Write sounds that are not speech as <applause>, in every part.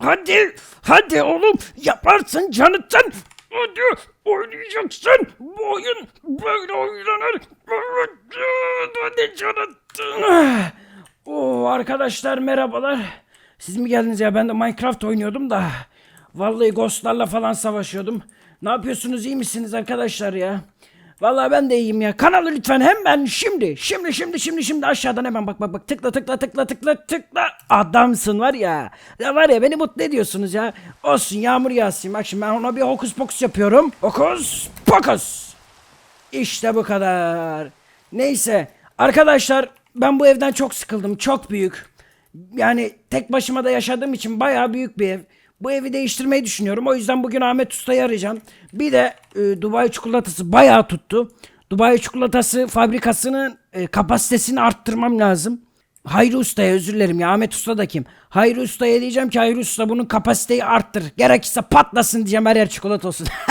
Hadi, hadi oğlum yaparsın Jonathan. Hadi oynayacaksın. Bu oyun böyle oynanır. Hadi Jonathan. Oo, arkadaşlar merhabalar. Siz mi geldiniz ya? Ben de Minecraft oynuyordum da. Vallahi ghostlarla falan savaşıyordum. Ne yapıyorsunuz? iyi misiniz arkadaşlar ya? Vallahi ben de iyiyim ya. Kanalı lütfen hemen şimdi. Şimdi şimdi şimdi şimdi aşağıdan hemen bak bak bak tıkla tıkla tıkla tıkla tıkla. Adamsın var ya. Ya var ya beni mutlu ediyorsunuz ya. Olsun yağmur yağsın. Bak şimdi ben ona bir hokus pokus yapıyorum. Hokus pokus. İşte bu kadar. Neyse arkadaşlar ben bu evden çok sıkıldım. Çok büyük. Yani tek başıma da yaşadığım için bayağı büyük bir ev. Bu evi değiştirmeyi düşünüyorum. O yüzden bugün Ahmet Usta'yı arayacağım. Bir de e, Dubai çikolatası bayağı tuttu. Dubai çikolatası fabrikasının e, kapasitesini arttırmam lazım. Hayri Usta'ya özür dilerim ya Ahmet Usta da kim? Hayri Usta'ya diyeceğim ki Hayri Usta bunun kapasiteyi arttır. Gerekirse patlasın diyeceğim her yer çikolata olsun. <laughs>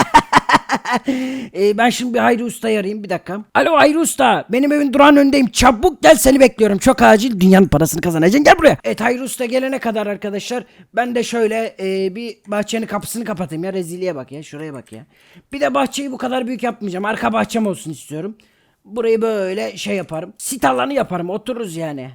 <laughs> Ee, ben şimdi bir Hayri Usta'yı arayayım bir dakika. Alo Hayri Usta benim evin durağın önündeyim çabuk gel seni bekliyorum çok acil dünyanın parasını kazanacaksın gel buraya. Evet Hayri Usta gelene kadar arkadaşlar ben de şöyle e, bir bahçenin kapısını kapatayım ya rezilliğe bak ya şuraya bak ya. Bir de bahçeyi bu kadar büyük yapmayacağım arka bahçem olsun istiyorum. Burayı böyle şey yaparım sit alanı yaparım otururuz yani.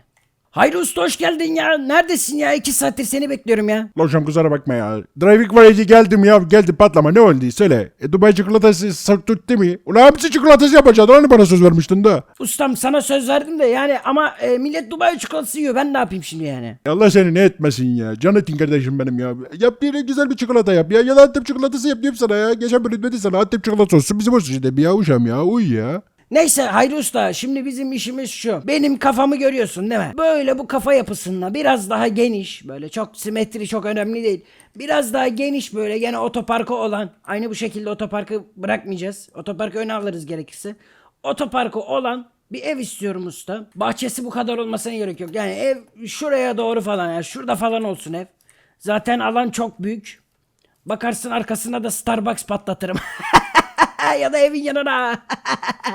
Hayri Usta hoş geldin ya. Neredesin ya? İki saattir seni bekliyorum ya. La hocam kusura bakma ya. Driving Village geldim ya. Geldi patlama ne oldu söyle. E, Dubai çikolatası sa- tuttu mu? Ulan hepsi çikolatası yapacaksın. Hani bana söz vermiştin de. Ustam sana söz verdim de yani ama e, millet Dubai çikolatası yiyor. Ben ne yapayım şimdi yani? Allah seni ne etmesin ya. Canetin kardeşim benim ya. Yap bir güzel bir çikolata yap ya. Ya da Antep çikolatası yap diyeyim sana ya. Geçen bölüm dedi sana Antep çikolatası olsun bizim olsun işte. Bir ya uşam ya. Uy ya. Neyse Hayri Usta şimdi bizim işimiz şu. Benim kafamı görüyorsun değil mi? Böyle bu kafa yapısında biraz daha geniş böyle çok simetri çok önemli değil. Biraz daha geniş böyle gene otoparkı olan aynı bu şekilde otoparkı bırakmayacağız. Otoparkı öne alırız gerekirse. Otoparkı olan bir ev istiyorum usta. Bahçesi bu kadar olmasına gerek yok. Yani ev şuraya doğru falan yani şurada falan olsun ev. Zaten alan çok büyük. Bakarsın arkasına da Starbucks patlatırım. <laughs> <laughs> ya da evin yanına.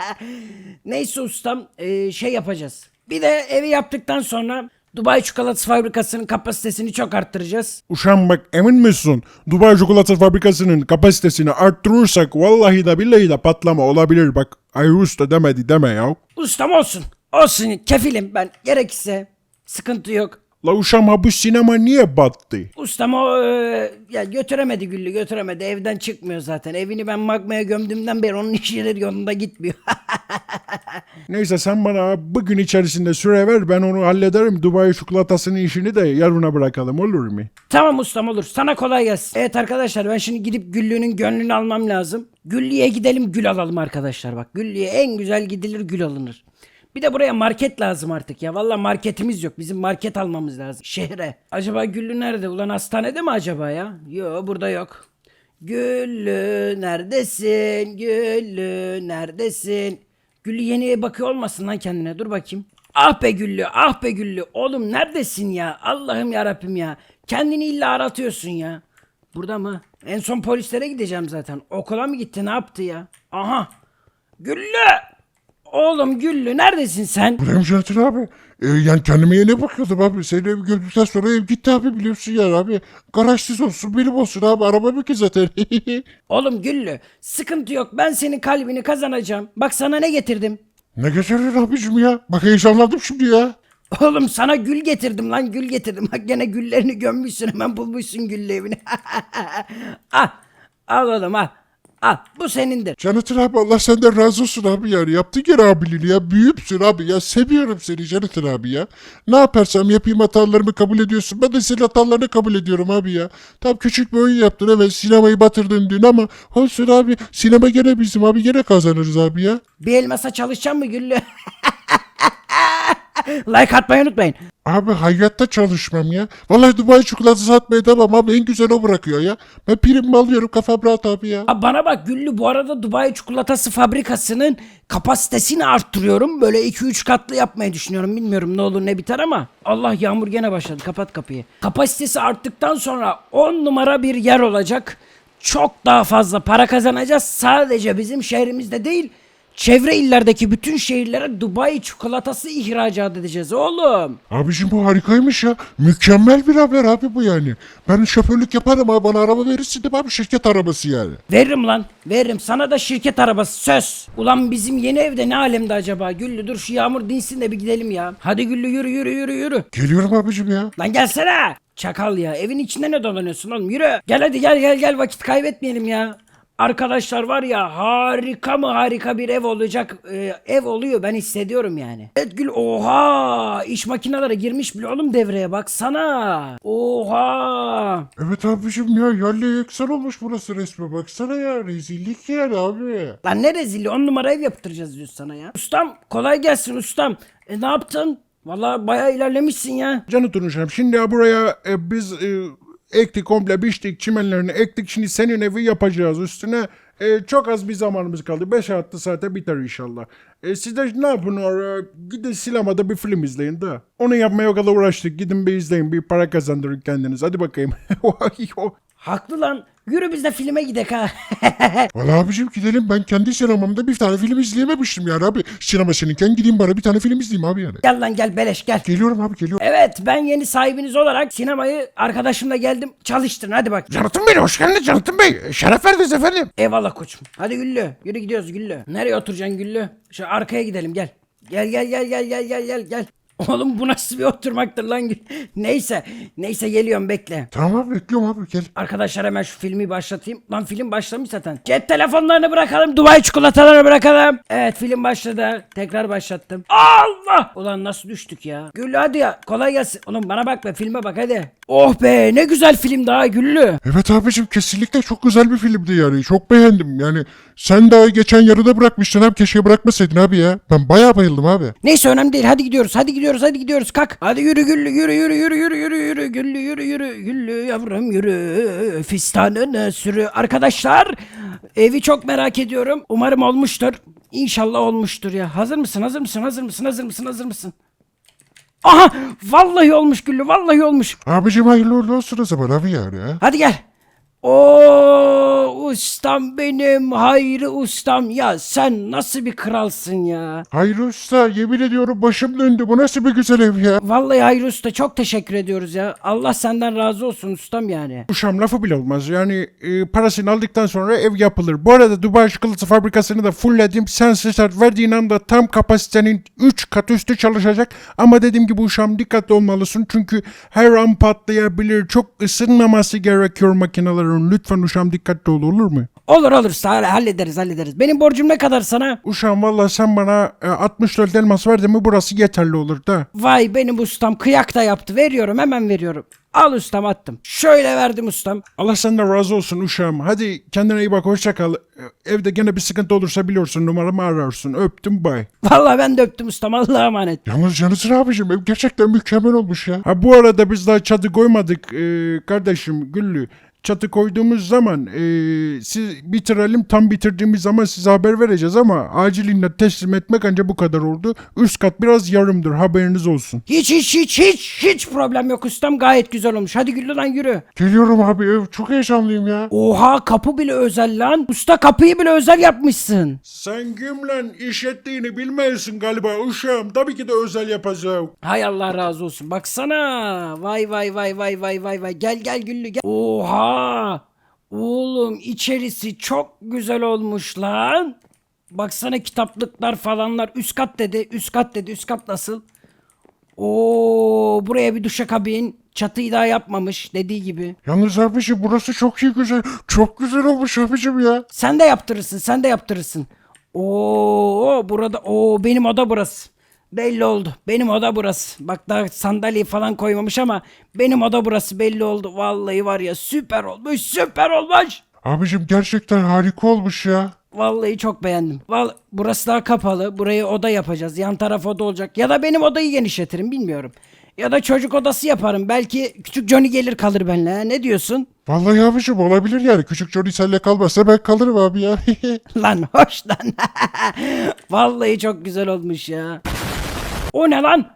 <laughs> Neyse ustam eee, şey yapacağız. Bir de evi yaptıktan sonra Dubai çikolatası fabrikasının kapasitesini çok arttıracağız. Uşam bak emin misin? Dubai çikolata fabrikasının kapasitesini arttırırsak vallahi da billahi de patlama olabilir. Bak Ayrus da demedi deme ya. Ustam olsun. Olsun kefilim ben. Gerekirse sıkıntı yok. La uşam ha bu sinema niye battı? Ustam o eee, ya götüremedi Güllü götüremedi. Evden çıkmıyor zaten. Evini ben magmaya gömdüğümden beri onun işleri yolunda gitmiyor. <laughs> Neyse sen bana bugün içerisinde süre ver ben onu hallederim. Dubai çikolatasının işini de yarına bırakalım olur mu? Tamam ustam olur. Sana kolay gelsin. Evet arkadaşlar ben şimdi gidip Güllü'nün gönlünü almam lazım. Güllü'ye gidelim gül alalım arkadaşlar bak. Güllü'ye en güzel gidilir gül alınır. Bir de buraya market lazım artık ya. Valla marketimiz yok. Bizim market almamız lazım. Şehre. Acaba Güllü nerede? Ulan hastanede mi acaba ya? Yo burada yok. Güllü neredesin? Güllü neredesin? Güllü yeniye bakıyor olmasın lan kendine. Dur bakayım. Ah be Güllü, ah be Güllü. Oğlum neredesin ya? Allah'ım ya Rabbim ya. Kendini illa aratıyorsun ya. Burada mı? En son polislere gideceğim zaten. Okula mı gitti? Ne yaptı ya? Aha. Güllü! Oğlum Güllü neredesin sen? Buradayım Şahattin abi. Ee, yani kendime yeni bakıyordum abi. Seni ev gördükten sonra ev gitti abi biliyorsun ya abi. Garajsız olsun benim olsun abi. Araba bir ki zaten. <laughs> Oğlum Güllü sıkıntı yok. Ben senin kalbini kazanacağım. Bak sana ne getirdim. ne getirdin abicim ya? Bak heyecanlandım şimdi ya. Oğlum sana gül getirdim lan gül getirdim. Bak gene güllerini gömmüşsün hemen bulmuşsun güllü evini. <laughs> ah al oğlum al. Al bu senindir. Canatın abi Allah senden razı olsun abi yani. Yaptın gene abiliğini ya. Büyüksün abi ya. Seviyorum seni Canatın abi ya. Ne yaparsam yapayım hatalarımı kabul ediyorsun. Ben de senin hatalarını kabul ediyorum abi ya. Tam küçük bir oyun yaptın evet sinemayı batırdın dün ama olsun abi. Sinema gene bizim abi gene kazanırız abi ya. Bir elmasa çalışacağım mı güllü? <laughs> <laughs> like atmayı unutmayın. Abi hayatta çalışmam ya. Vallahi Dubai çikolatası satmaya devam abi en güzel o bırakıyor ya. Ben primimi alıyorum kafam rahat abi ya. Abi bana bak Güllü bu arada Dubai çikolatası fabrikasının kapasitesini arttırıyorum. Böyle 2-3 katlı yapmayı düşünüyorum. Bilmiyorum ne olur ne biter ama. Allah yağmur gene başladı. Kapat kapıyı. Kapasitesi arttıktan sonra 10 numara bir yer olacak. Çok daha fazla para kazanacağız. Sadece bizim şehrimizde değil çevre illerdeki bütün şehirlere Dubai çikolatası ihracat edeceğiz oğlum. Abicim bu harikaymış ya. Mükemmel bir haber abi bu yani. Ben şoförlük yaparım abi. Bana araba verirsin de abi şirket arabası yani. Veririm lan veririm sana da şirket arabası söz. Ulan bizim yeni evde ne alemde acaba Güllü dur şu yağmur dinsin de bir gidelim ya. Hadi Güllü yürü yürü yürü yürü. Geliyorum abicim ya. Lan gelsene. Çakal ya evin içinde ne dolanıyorsun oğlum yürü. Gel hadi gel gel gel vakit kaybetmeyelim ya. Arkadaşlar var ya harika mı harika bir ev olacak Ee, ev oluyor ben hissediyorum yani. Evet Gül oha iş makineleri girmiş bile oğlum devreye baksana. Oha. Evet abicim ya yerle yeksan olmuş burası resme. Baksana ya rezillik yani abi. Lan ne rezilli on numara ev yaptıracağız diyoruz sana ya. Ustam kolay gelsin ustam. E ne yaptın? Vallahi bayağı ilerlemişsin ya. Canı uşağım şimdi ya buraya e, biz e, ektik komple biçtik çimenlerini ektik şimdi senin evi yapacağız üstüne e, çok az bir zamanımız kaldı 5 6 saate biter inşallah. E, siz de ne yapın oraya gidin sinemada bir film izleyin de. Onu yapmaya o kadar uğraştık gidin bir izleyin bir para kazandırın kendiniz hadi bakayım. <laughs> Haklı lan. Yürü biz de filme gidek ha. <laughs> Valla abicim gidelim ben kendi sinemamda bir tane film izleyememiştim yani abi. Sinema seninken gideyim bana bir tane film izleyeyim abi yani. gel lan gel beleş gel. Geliyorum abi geliyorum. Evet ben yeni sahibiniz olarak sinemayı arkadaşımla geldim çalıştırın hadi bak. Canıtım Bey hoş geldiniz Canıtım Bey. Şeref verdiniz efendim. Eyvallah koçum. Hadi Güllü yürü gidiyoruz Güllü. Nereye oturacaksın Güllü? Şu arkaya gidelim gel. Gel gel gel gel gel gel gel gel. <laughs> Oğlum bu nasıl bir oturmaktır lan? <laughs> Neyse neyse geliyorum bekle. Tamam bekliyorum abi gel. Arkadaşlar hemen şu filmi başlatayım. Lan film başlamış zaten. Cep telefonlarını bırakalım. Dubai çikolatalarını bırakalım. Evet film başladı. Tekrar başlattım. Allah! Ulan nasıl düştük ya? Güllü hadi ya. Kolay gelsin. Oğlum bana bak be filme bak hadi. Oh be ne güzel film daha Güllü. Evet abicim kesinlikle çok güzel bir filmdi yani. Çok beğendim yani. Sen daha geçen yarıda bırakmıştın abi. Keşke bırakmasaydın abi ya. Ben bayağı bayıldım abi. Neyse önemli değil. Hadi gidiyoruz. Hadi gidiyoruz. Hadi gidiyoruz. Kalk. Hadi yürü Güllü yürü yürü yürü yürü yürü yürü Güllü yürü yürü Güllü yavrum yürü fistanın sürü. Arkadaşlar evi çok merak ediyorum. Umarım olmuştur. İnşallah olmuştur ya. Hazır mısın? Hazır mısın? Hazır mısın? Hazır mısın? Hazır mısın? Aha! Vallahi olmuş Güllü. Vallahi olmuş. Abicim hayırlı uğurlu olsun o zaman abi yani. ha. Hadi gel. Oo ustam benim. Hayri ustam. Ya sen nasıl bir kralsın ya. Hayır usta yemin ediyorum başım döndü. Bu nasıl bir güzel ev ya. Vallahi Hayri Usta çok teşekkür ediyoruz ya. Allah senden razı olsun ustam yani. Uşam lafı bile olmaz. Yani e, parasını aldıktan sonra ev yapılır. Bu arada Dubai çikolatası fabrikasını da fullledim. Sen start verdiğin anda tam kapasitenin 3 kat üstü çalışacak. Ama dediğim gibi uşam dikkatli olmalısın. Çünkü her an patlayabilir. Çok ısınmaması gerekiyor makinelerin. Lütfen uşam dikkatli ol olur mu? Olur olur sağ hallederiz hallederiz. Benim borcum ne kadar sana? Uşam valla sen bana e, 64 elmas verdin mi burası yeterli olur da. Vay benim ustam kıyak da yaptı. Veriyorum hemen veriyorum. Al ustam attım. Şöyle verdim ustam. Allah senden razı olsun uşağım. Hadi kendine iyi bak hoşça kal. E, Evde gene bir sıkıntı olursa biliyorsun numaramı ararsın. Öptüm bay. Vallahi ben de öptüm ustam. Allah'a emanet. Yalnız canısın abicim ev gerçekten mükemmel olmuş ya. Ha bu arada biz daha çatı koymadık e, kardeşim Güllü. Çatı koyduğumuz zaman e, siz bitirelim tam bitirdiğimiz zaman size haber vereceğiz ama acilinden teslim etmek anca bu kadar oldu. Üst kat biraz yarımdır haberiniz olsun. Hiç hiç hiç hiç hiç problem yok ustam. Gayet güzel olmuş. Hadi Güllü lan yürü. Geliyorum abi ev çok heyecanlıyım ya. Oha kapı bile özel lan. Usta kapıyı bile özel yapmışsın. Sen kimle iş ettiğini bilmiyorsun galiba uşağım. Tabii ki de özel yapacağım. Hay Allah razı olsun. Baksana. Vay vay vay vay vay vay vay. Gel gel Güllü gel. Oha. Oğlum içerisi çok güzel olmuş lan. Baksana kitaplıklar falanlar. Üst kat dedi. Üst kat dedi. Üst kat nasıl? Oo buraya bir duşakabin. Çatıyı daha yapmamış dediği gibi. Yalnız abicim burası çok iyi güzel. Çok güzel olmuş abicim ya. Sen de yaptırırsın, sen de yaptırırsın. Oo, burada, o benim oda burası. Belli oldu. Benim oda burası. Bak daha sandalye falan koymamış ama benim oda burası belli oldu. Vallahi var ya süper olmuş, süper olmuş. Abicim gerçekten harika olmuş ya. Vallahi çok beğendim. Vallahi, burası daha kapalı. Burayı oda yapacağız. Yan taraf oda olacak. Ya da benim odayı genişletirim bilmiyorum. Ya da çocuk odası yaparım. Belki küçük Johnny gelir kalır benimle. ha? Ne diyorsun? Vallahi abicim olabilir yani. Küçük Johnny senle kalmazsa ben kalırım abi ya. <laughs> Lan hoş lan. <laughs> Vallahi çok güzel olmuş ya. O ne lan?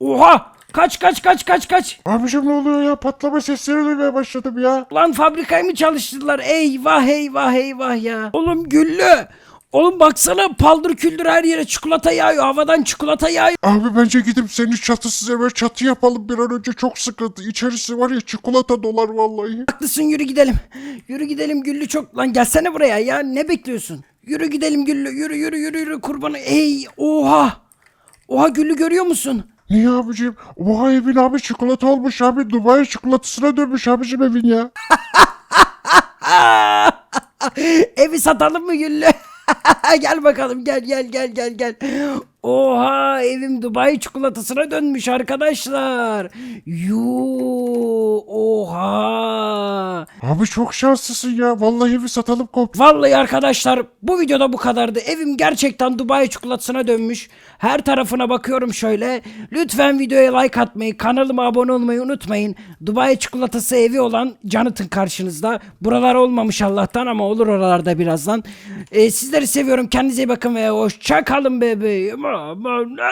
Oha! Kaç kaç kaç kaç kaç. abicim ne oluyor ya? Patlama sesleri duymaya başladım ya. Lan fabrikayı mı çalıştırdılar? Eyvah eyvah eyvah ya. Oğlum Güllü. Oğlum baksana paldır küldür her yere çikolata yağıyor. Havadan çikolata yağıyor. Abi bence gidip senin çatısız eve çatı yapalım bir an önce çok sıkıntı. İçerisi var ya çikolata dolar vallahi. Haklısın yürü gidelim. Yürü gidelim Güllü çok. Lan gelsene buraya ya ne bekliyorsun? Yürü gidelim Güllü yürü yürü yürü yürü kurbanı. Ey oha. Oha Güllü görüyor musun? Niye abicim? Oha evin abi çikolata olmuş abi. Dubai çikolatasına dönmüş abicim evin ya. <laughs> Evi satalım mı Güllü? <laughs> gel bakalım gel gel gel gel gel. Oha evim Dubai çikolatasına dönmüş arkadaşlar. Yuu oha. Abi çok şanslısın ya. Vallahi evi satalım komple. Vallahi arkadaşlar bu videoda bu kadardı. Evim gerçekten Dubai çikolatasına dönmüş. Her tarafına bakıyorum şöyle. Lütfen videoya like atmayı, kanalıma abone olmayı unutmayın. Dubai çikolatası evi olan Jonathan karşınızda. Buralar olmamış Allah'tan ama olur oralarda birazdan. Ee, sizleri seviyorum. Kendinize iyi bakın ve hoşça kalın bebeğim. Oh no.